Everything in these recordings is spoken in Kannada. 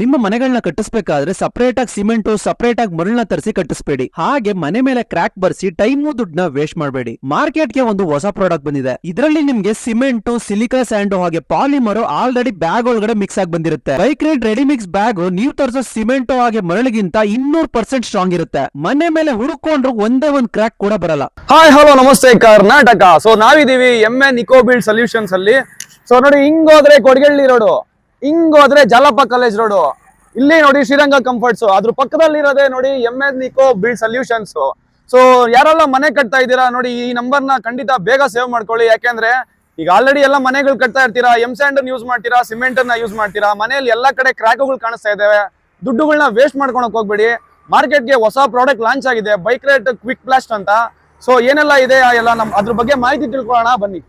ನಿಮ್ಮ ಮನೆಗಳನ್ನ ಕಟ್ಟಿಸ್ಬೇಕಾದ್ರೆ ಸಪರೇಟ್ ಆಗಿ ಸಿಮೆಂಟ್ ಸಪರೇಟ್ ಆಗಿ ಮರಳನ್ನ ತರಿಸಿ ಕಟ್ಟಿಸ್ಬೇಡಿ. ಹಾಗೆ ಮನೆ ಮೇಲೆ ಕ್ರಾಕ್ ಬರ್ಸಿ ಟೈಮು ದುಡ್ಡನ್ನ ವೇಸ್ಟ್ ಮಾಡಬೇಡಿ. ಮಾರ್ಕೆಟ್ಗೆ ಒಂದು ಹೊಸ ಪ್ರಾಡಕ್ಟ್ ಬಂದಿದೆ. ಇದರಲ್ಲಿ ನಿಮ್ಗೆ ಸಿಮೆಂಟ್ ಸಿಲಿಕಾ ಸ್ಯಾಂಡ್ ಹಾಗೆ ಪಾಲಿಮರ್ ಆಲ್ರೆಡಿ ಬ್ಯಾಗ್ ಒಳಗಡೆ ಮಿಕ್ಸ್ ಆಗಿ ಬಂದಿರುತ್ತೆ. ಬೈಕ್ ರೆಡಿ ಮಿಕ್ಸ್ ಬ್ಯಾಗ್ ನೀವು ತರಿಸೋ ಸಿಮೆಂಟ್ ಹಾಗೆ ಮರಳಿಗಿಂತ ಇನ್ನೂರು ಪರ್ಸೆಂಟ್ ಸ್ಟ್ರಾಂಗ್ ಇರುತ್ತೆ. ಮನೆ ಮೇಲೆ ಹುಡುಕೊಂಡ್ರು ಒಂದೇ ಒಂದ್ ಕ್ರಾಕ್ ಕೂಡ ಬರಲ್ಲ. ಹಾಯ್ ಹಲೋ ನಮಸ್ತೆ, ಕರ್ನಾಟಕ. ಸೊ ನಾವಿದೀವಿ ಎಂ ಎನ್ ನಿಕೋಬಿಲ್ಡ್ ಸೊಲ್ಯೂಷನ್ಸ್ ಅಲ್ಲಿ. ಸೊ ನೋಡಿ, ಹಿಂಗ್ ಹೋದ್ರೆ ಕೊಡಗಳ್ಳಿ ರೋಡು. ಹಿಂಗ್ ಹೋದ್ರೆ ಜಾಲಪ್ಪ ಕಾಲೇಜ್ ರೋಡು. ಇಲ್ಲಿ ನೋಡಿ ಶ್ರೀರಂಗ ಕಂಫರ್ಟ್ಸ್ ಅದ್ರ ಪಕ್ಕದಲ್ಲಿ ಇರೋದೇ ನೋಡಿ M N Nico build solutions so ಯಾರೆಲ್ಲ ಮನೆ ಕಟ್ತಾ ಇದ್ದೀರಾ ನೋಡಿ ಈ ನಂಬರ್ನ ಖಂಡಿತ ಬೇಗ ಸೇವ್ ಮಾಡ್ಕೊಳ್ಳಿ. ಯಾಕೆಂದ್ರೆ ಈಗ ಆಲ್ರೆಡಿ ಎಲ್ಲ ಮನೆಗಳು ಕಟ್ತಾ ಇರ್ತೀರಾ ಎಂ ಸ್ಯಾಂಡ್ ಯೂಸ್ ಮಾಡ್ತೀರಾ ಸಿಮೆಂಟ್ನ ಯೂಸ್ ಮಾಡ್ತೀರಾ, ಮನೆಯಲ್ಲಿ ಎಲ್ಲಾ ಕಡೆ ಕ್ರ್ಯಾಕ್ಗಳು ಕಾಣಿಸ್ತಾ ಇದಾವೆ. ದುಡ್ಡುಗಳನ್ನ ವೇಸ್ಟ್ ಮಾಡ್ಕೊಳಕ್ ಹೋಗ್ಬೇಡಿ. ಮಾರ್ಕೆಟ್ಗೆ ಹೊಸ ಪ್ರಾಡಕ್ಟ್ ಲಾಂಚ್ ಆಗಿದೆ. ಬೈಕ್ ರೇಟ್ ಕ್ವಿಕ್ ಪ್ಲಾಸ್ಟ್ ಅಂತ. ಸೊ ಏನೆಲ್ಲ ಇದೆ ಎಲ್ಲ ನಮ್ ಅದ್ರ ಬಗ್ಗೆ ಮಾಹಿತಿ ತಿಳ್ಕೊಳ್ಳೋಣ. ಬನ್ನಿ.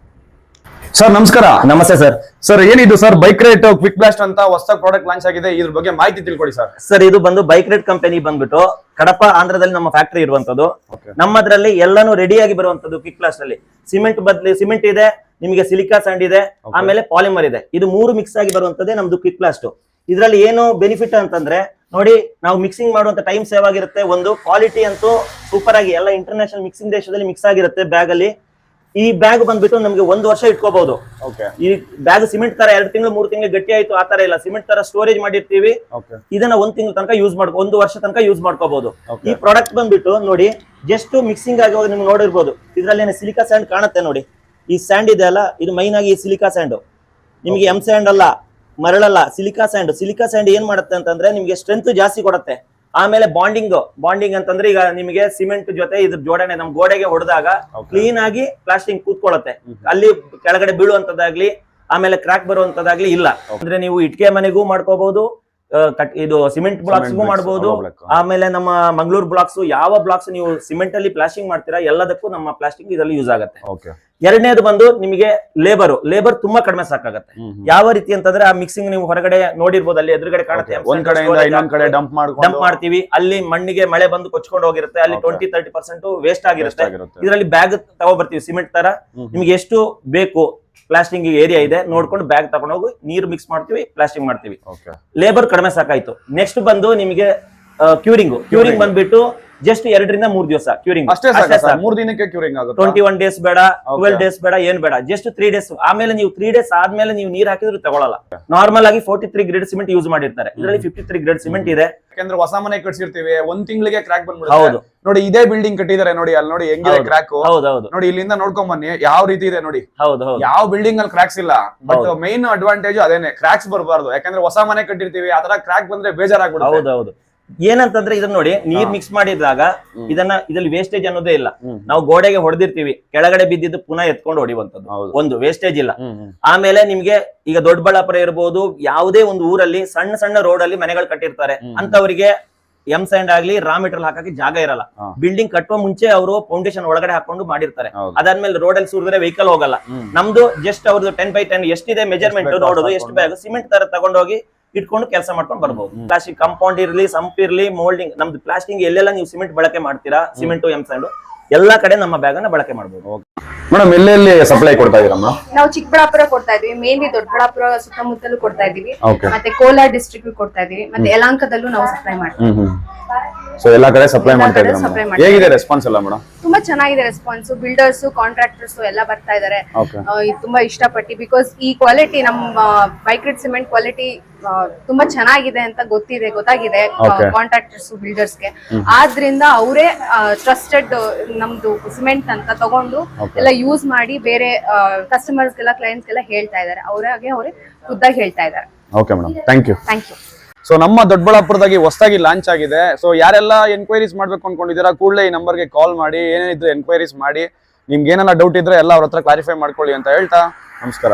ಸರ್ ನಮಸ್ಕಾರ. ನಮಸ್ತೆ ಸರ್. ಸರ್ ಏನಿದು sir? Bike rate quick blast ಅಂತ ಹೊಸ ಪ್ರಾಡಕ್ಟ್ ಲಾಂಚ್ ಆಗಿದೆ. ಇದ್ರ ಬಗ್ಗೆ ಮಾಹಿತಿ ತಿಳ್ಕೊಡಿ ಸರ್. ಸರ್ ಇದು ಬಂದು ಬೈಕ್ ರೇಟ್ ಕಂಪನಿ ಬಂದ್ಬಿಟ್ಟು ಕಡಪ ಆಂಧ್ರದಲ್ಲಿ ನಮ್ಮ ಫ್ಯಾಕ್ಟರಿ ಇರುವಂತದ್ದು. ನಮ್ಮದ್ರಲ್ಲಿ ಎಲ್ಲಾನು ರೆಡಿಯಾಗಿ ಬರುವಂತದ್ದು ಕ್ವಿಕ್ ಬ್ಲಾಸ್ಟ್ ಅಲ್ಲಿ. ಸಿಮೆಂಟ್ ಬದ್ಲಿ ಸಿಮೆಂಟ್ ಇದೆ ನಿಮಗೆ ಸಿಲಿಕಾ ಸ್ಯಾಂಡ್ ಇದೆ ಆಮೇಲೆ ಪಾಲಿಮರ್ ಇದೆ. ಇದು ಮೂರು ಮಿಕ್ಸ್ ಆಗಿ ಬರುವಂತದ್ದೇ ನಮ್ದು ಕ್ವಿಕ್ ಬ್ಲಾಸ್ಟ್ ಇದರಲ್ಲಿ ಏನು ಬೆನಿಫಿಟ್ ಅಂತಂದ್ರೆ ನೋಡಿ ನಾವು ಮಿಕ್ಸಿಂಗ್ ಮಾಡುವಂತ ಟೈಮ್ ಸೇವ್ ಆಗಿರುತ್ತೆ. ಒಂದು ಕ್ವಾಲಿಟಿ ಅಂತೂ ಸೂಪರ್ ಆಗಿ ಎಲ್ಲ ಇಂಟರ್ನ್ಯಾಷನಲ್ ಮಿಕ್ಸಿಂಗ್ ದೇಶದಲ್ಲಿ ಮಿಕ್ಸ್ ಆಗಿರುತ್ತೆ ಬ್ಯಾಗ್ ಅಲ್ಲಿ. ಈ ಬ್ಯಾಗ್ ಬಂದ್ಬಿಟ್ಟು ನಮಗೆ ಒಂದು ವರ್ಷ ಇಟ್ಕೋಬಹುದು ಈ ಬ್ಯಾಗ್ ಸಿಮೆಂಟ್ ತರ ಎರಡು ತಿಂಗಳು ಮೂರು ತಿಂಗಳು ಗಟ್ಟಿ ಆಯ್ತು ಆ ತರ ಇಲ್ಲ. ಸಿಮೆಂಟ್ ತರ ಸ್ಟೋರೇಜ್ ಮಾಡಿರ್ತೀವಿ. ಇದನ್ನ ಒಂದ್ ತಿಂಗಳ ತನಕ ಯೂಸ್ ಮಾಡ್ಕೊ ಒಂದು ವರ್ಷ ತನಕ ಯೂಸ್ ಮಾಡ್ಕೋಬಹುದು ಈ ಪ್ರಾಡಕ್ಟ್ ಬಂದ್ಬಿಟ್ಟು ನೋಡಿ ಜಸ್ಟ್ ಮಿಕ್ಸಿಂಗ್ ಆಗುವಾಗ ನಿಮ್ಗೆ ನೋಡಿರ್ಬೋದು. ಇದ್ರಲ್ಲಿ ಸಿಲಿಕಾ ಸ್ಯಾಂಡ್ ಕಾಣುತ್ತೆ ನೋಡಿ. ಈ ಸ್ಯಾಂಡ್ ಇದೆ ಅಲ್ಲ ಇದು ಮೈನ್ ಆಗಿ ಸಿಲಿಕಾ ಸ್ಯಾಂಡ್ ನಿಮಗೆ ಎಂ ಸ್ಯಾಂಡ್ ಅಲ್ಲ ಮರಳಲ್ಲ ಸಿಲಿಕಾ ಸ್ಯಾಂಡ್ ಸಿಲಿಕಾ ಸ್ಯಾಂಡ್ ಏನ್ ಮಾಡುತ್ತೆ ಅಂತಂದ್ರೆ ನಿಮಗೆ ಸ್ಟ್ರೆಂತ್ ಜಾಸ್ತಿ ಕೊಡುತ್ತೆ. ಆಮೇಲೆ ಬಾಂಡಿಂಗ್ ಬಾಂಡಿಂಗ್ ಅಂತಂದ್ರೆ ಈಗ ನಿಮಗೆ ಸಿಮೆಂಟ್ ಜೊತೆ ಇದ್ರ ಜೋಡಣೆ ನಮ್ ಗೋಡೆಗೆ ಹೊಡೆದಾಗ. ಕ್ಲೀನ್ ಆಗಿ ಪ್ಲಾಸ್ಟಿಂಗ್ ಕೂತ್ಕೊಳ್ಳುತ್ತೆ ಅಲ್ಲಿ ಕೆಳಗಡೆ ಬೀಳುವಂತದ್ದಾಗ್ಲಿ ಆಮೇಲೆ ಕ್ರಾಕ್ ಬರುವಂತದ್ದಾಗ್ಲಿ ಇಲ್ಲ. ಅಂದ್ರೆ ನೀವು ಇಟ್ಕೆ ಮನೆಗೂ ಮಾಡ್ಕೋಬಹುದು ಇದು ಸಿಮೆಂಟ್ ಬ್ಲಾಕ್ಸ್ ಮಾಡಬಹುದು ಆಮೇಲೆ ನಮ್ಮ ಮಂಗಳೂರು ಬ್ಲಾಕ್ಸ್ ಯಾವ ಬ್ಲಾಕ್ಸ್ ನೀವು ಸಿಮೆಂಟ್ ಅಲ್ಲಿ ಪ್ಲಾಸ್ಟಿಂಗ್ ಮಾಡ್ತೀರಾ ಎಲ್ಲದಕ್ಕೂ ನಮ್ಮ ಪ್ಲಾಸ್ಟಿಂಗ್ ಇದರಲ್ಲಿ ಯೂಸ್ ಆಗುತ್ತೆ. ಎರಡನೇದು ಬಂದು ನಿಮಗೆ ಲೇಬರ್ ಲೇಬರ್ ತುಂಬಾ ಕಡಿಮೆ ಸಾಕಾಗುತ್ತೆ. ಯಾವ ರೀತಿ ಅಂತಂದ್ರೆ ಆ ಮಿಕ್ಸಿಂಗ್ ನೀವು ಹೊರಗಡೆ ನೋಡಿರ್ಬೋದು ಅಲ್ಲಿ ಎದುರುಗಡೆ ಕಾಣುತ್ತೆ ಒಂದ್ ಕಡೆ ಡಂಪ್ ಮಾಡ್ತೀವಿ. ಅಲ್ಲಿ ಮಣ್ಣಿಗೆ ಮಳೆ ಬಂದು ಕೊಚ್ಕೊಂಡು ಹೋಗಿರುತ್ತೆ ಅಲ್ಲಿ. ಟ್ವೆಂಟಿ ತರ್ಟಿ ಪರ್ಸೆಂಟ್ ವೇಸ್ಟ್ ಆಗಿರುತ್ತೆ. ಇದರಲ್ಲಿ ಬ್ಯಾಗ್ ತಗೊಬರ್ತೀವಿ ಸಿಮೆಂಟ್ ತರ. ನಿಮ್ಗೆ ಎಷ್ಟು ಬೇಕು ಪ್ಲಾಸ್ಟಿಂಗ್ ಏರಿಯಾ ಇದೆ ನೋಡ್ಕೊಂಡು ಬ್ಯಾಗ್ ತಗೊಂಡೋಗಿ ನೀರು ಮಿಕ್ಸ್ ಮಾಡ್ತೀವಿ ಪ್ಲಾಸ್ಟಿಂಗ್ ಮಾಡ್ತೀವಿ. ಓಕೆ ಲೇಬರ್ ಕಡಿಮೆ ಸಾಕಾಯ್ತು. ನೆಕ್ಸ್ಟ್ ಬಂದು ನಿಮಗೆ ಕ್ಯೂರಿಂಗ್ ಕ್ಯೂರಿಂಗ್ ಬಂದ್ಬಿಟ್ಟು ಜಸ್ಟ್ ಎರಡರಿಂದ ಮೂರ್ ದಿವಸ ಕ್ಯೂರಿಂಗ್ ಅಷ್ಟೇ ಸರ್? ಮೂರ್ ದಿನಕ್ಕೆ ಕ್ಯೂರಿಂಗ್ ಆಗುತ್ತೆ? ಟ್ವೆಂಟಿ ಒನ್ ಡೇಸ್ ಬೇಡ. ಟ್ವೆಲ್ ಡೇಸ್ ಬೇಡ ಏನ್ ಬೇಡ. ಜಸ್ಟ್ ತ್ರೀ ಡೇಸ್ ಆಮೇಲೆ ನೀವು ತ್ರೀ ಡೇಸ್ ಆದ್ಮೇಲೆ ನೀವು ನೀರ್ ಹಾಕಿದ್ರು ತಗೊಳ್ಳಲ್ಲ ನಾರ್ಮಲ್ ಆಗಿ forty three grade cement use ಮಾಡಿರ್ತಾರೆ ಇದರಲ್ಲಿ ಫಿಫ್ಟಿ ತ್ರೀ ಗ್ರೇಡ್ ಸಿಮೆಂಟ್ ಇದೆ. ಯಾಕಂದ್ರೆ ಹೊಸ ಮನೆ ಕಟ್ಸಿರ್ತೀವಿ ಒಂದ್ ತಿಂಗಳಿಗೆ ಕ್ರಾಕ್ ಬಂದ್ಬಿಡುತ್ತೆ. ಹೌದು. ನೋಡಿ ಇದೇ ಬಿಲ್ಡಿಂಗ್ ಕಟ್ಟಿದ್ದಾರೆ ನೋಡಿ ಅಲ್ಲಿ ನೋಡಿ ಹೆಂಗಿದೆ. ಕ್ರಾಕ್ ಹೌದು ಹೌದು. ನೋಡಿ ಇಲ್ಲಿಂದ ನೋಡ್ಕೊಂಡ್ ಬನ್ನಿ ಯಾವ ರೀತಿ ಇದೆ ನೋಡಿ. ಹೌದು ಹೌದು. ಯಾವ ಬಿಲ್ಡಿಂಗ್ ಅಲ್ಲಿ ಕ್ರಾಕ್ಸ್ ಇಲ್ಲ. ಬಟ್. ಮೈನ್ ಅಡ್ವಾಂಟೇಜ್ ಅದೇನೆ ಕ್ರಾಕ್ಸ್ ಬರಬಾರ್ದು. ಯಾಕಂದ್ರೆ ಹೊಸ ಮನೆ ಕಟ್ಟಿರ್ತೀವಿ ಆತರ ಕ್ರಾಕ್ ಬಂದ್ರೆ ಬೇಜಾರಾಗ್ಬಿಡುತ್ತೆ. ಹೌದು ಹೌದು. ಏನಂತಂದ್ರೆ ಇದನ್ನ ನೋಡಿ ನೀರ್ ಮಿಕ್ಸ್ ಮಾಡಿದಾಗ ಇದನ್ನ ಇದ್ರಲ್ಲಿ ವೇಸ್ಟೇಜ್ ಅನ್ನೋದೇ ಇಲ್ಲ. ನಾವು ಗೋಡೆಗೆ ಹೊಡೆದಿರ್ತೀವಿ ಕೆಳಗಡೆ ಬಿದ್ದಿದ್ದು ಪುನಃ ಎತ್ಕೊಂಡು ಹೊಡಿವಂತದ್ದು ಒಂದು ವೇಸ್ಟೇಜ್ ಇಲ್ಲ. ಆಮೇಲೆ ನಿಮ್ಗೆ ಈಗ ದೊಡ್ಡಬಳ್ಳಾಪುರ ಇರ್ಬೋದು ಯಾವುದೇ ಒಂದು ಊರಲ್ಲಿ ಸಣ್ಣ ಸಣ್ಣ ರೋಡ್ ಅಲ್ಲಿ ಮನೆಗಳು ಕಟ್ಟಿರ್ತಾರೆ. ಅಂತವರಿಗೆ ಎಂ ಸ್ಯಾಂಡ್ ಆಗ್ಲಿ ರಾ ಮೆಟೀರಿಯಲ್ ಹಾಕಕ್ಕೆ ಜಾಗ ಇರಲ್ಲ. ಬಿಲ್ಡಿಂಗ್ ಕಟ್ಟುವ ಮುಂಚೆ ಅವರು ಫೌಂಡೇಶನ್ ಒಳಗಡೆ ಹಾಕೊಂಡು ಮಾಡಿರ್ತಾರೆ. ಅದಾದ್ಮೇಲೆ ರೋಡ್ ಅಲ್ಲಿ ಸುರಿದ್ರೆ ವೆಹಿಕಲ್ ಹೋಗಲ್ಲ. ನಮ್ದು ಜಸ್ಟ್ ಅವ್ರದ್ದು ಟೆನ್ ಬೈ ಟೆನ್ ಎಷ್ಟಿದೆ ಮೆಜರ್ಮೆಂಟ್ ನೋಡೋದು ಎಷ್ಟು. ಬ್ಯಾಗ್ ಸಿಮೆಂಟ್ ತರ ತಗೊಂಡೋಗಿ ಇಟ್ಕೊಂಡು ಕೆಲಸ ಮಾಡ್ಕೊಂಡು ಬರ್ಬೋದು. ಪ್ಲಾಸ್ಟಿಕ್ ಕಾಂಪೌಂಡ್ ಇರ್ಲಿ ಸಂಪ್ ಇರಲಿ ಮೋಲ್ಡಿಂಗ್ ನಮ್ದು ಪ್ಲಾಸ್ಟಿಂಗ್ ಎಲ್ಲೆಲ್ಲ ನೀವು ಸಿಮೆಂಟ್ ಬಳಕೆ ಮಾಡ್ತೀರಾ? ಸಿಮೆಂಟ್ ಎಂ ಸ್ಯಾಂಡ್ ಎಲ್ಲಾ ಕಡೆ ನಮ್ಮ ಬ್ಯಾಗ್ ಅನ್ನ ಬಳಕೆ ಮಾಡಬಹುದು ಮೇಡಮ್ ಎಲ್ಲೆಲ್ಲಿ ಸಪ್ಲೈ ಕೊಡ್ತಾ ಇದೀರಮ್ಮ ನಾವು ಚಿಕ್ಕಬಳ್ಳಾಪುರ ಕೊಡ್ತಾ ಇದೀವಿ ಮೇನ್ಲಿ ದೊಡ್ಡಬಳ್ಳಾಪುರ ಸುತ್ತಮುತ್ತಲೂ ಕೊಡ್ತಾ ಇದೀವಿ ಓಕೆ ಮತ್ತೆ ಕೋಲಾರ ಡಿಸ್ಟ್ರಿಕ್ಟ್ ಕೊಡ್ತಾ ಇದೀವಿ ಮತ್ತೆ ಯಲಾಂಕದಲ್ಲೂ ನಾವು ಸಪ್ಲೈ ಮಾಡ್ತೀವಿ. ಸೊ ಎಲ್ಲಾ ಕಡೆ ಸಪ್ಲೈ ಮಾಡ್ತಾ ಇದ್ದೀರಾ ಹೇಗಿದೆ ರೆಸ್ಪಾನ್ಸ್ ಎಲ್ಲ ಮೇಡಮ್ ತುಂಬಾ ಚೆನ್ನಾಗಿದೆ ರೆಸ್ಪಾನ್ಸ್ ಬಿಲ್ಡರ್ಸ್ ಕಾಂಟ್ರಾಕ್ಟರ್ಸ್ ಎಲ್ಲ ಬರ್ತಾ ಇದಾರೆ ತುಂಬಾ ಇಷ್ಟಪಟ್ಟು ಬಿಕಾಸ್ ಈ ಕ್ವಾಲಿಟಿ ನಮ್ಮ ಬೈಕ್ರೆಡ್ ಸಿಮೆಂಟ್ ಕ್ವಾಲಿಟಿ ತುಂಬಾ ಚೆನ್ನಾಗಿದೆ ಅಂತ ಗೊತ್ತಿದೆ ಗೊತ್ತಾಗಿದೆ ಕಾಂಟ್ರಾಕ್ಟರ್ಸ್ ಬಿಲ್ಡರ್ಸ್ಗೆ ಆದ್ರಿಂದ ಅವರೇ ಟ್ರಸ್ಟೆಡ್ ನಮ್ದು ಸಿಮೆಂಟ್ ಅಂತ ತಗೊಂಡು ಎಲ್ಲ ಯೂಸ್ ಮಾಡಿ ಬೇರೆ ಕಸ್ಟಮರ್ಸ್ ಗೆಲ್ಲ ಕ್ಲೈಂಟ್ಸ್ ಕ್ಲೈಂಟ್ಸ್ಗೆಲ್ಲ ಹೇಳ್ತಾ ಇದಾರೆ ಅವರಾಗೆ ಅವರೇ ಖುದ್ದಾಗಿ ಹೇಳ್ತಾ ಇದಾರೆ okay madam thank you thank you so ನಮ್ಮ ದೊಡ್ಡಬಳ್ಳಾಪುರದಾಗಿ ಹೊಸದಾಗಿ ಲಾಂಚ್ ಆಗಿದೆ. ಸೊ ಯಾರೆಲ್ಲ ಎನ್ಕ್ವೈರೀಸ್ ಮಾಡ್ಬೇಕು ಅನ್ಕೊಂಡಿದ್ದೀರಾ ಕೂಡಲೇ ಈ ನಂಬರ್ಗೆ ಕಾಲ್ ಮಾಡಿ ಏನೇನಿದ್ರು ಎನ್ಕ್ವೈರೀಸ್ ಮಾಡಿ ನಿಮ್ಗೆ ಏನೆಲ್ಲ ಡೌಟ್ ಇದ್ರೆ ಎಲ್ಲ ಅವ್ರ ಹತ್ರ ಕ್ಲಾರಿಫೈ ಮಾಡ್ಕೊಳ್ಳಿ ಅಂತ ಹೇಳ್ತಾ ನಮಸ್ಕಾರ.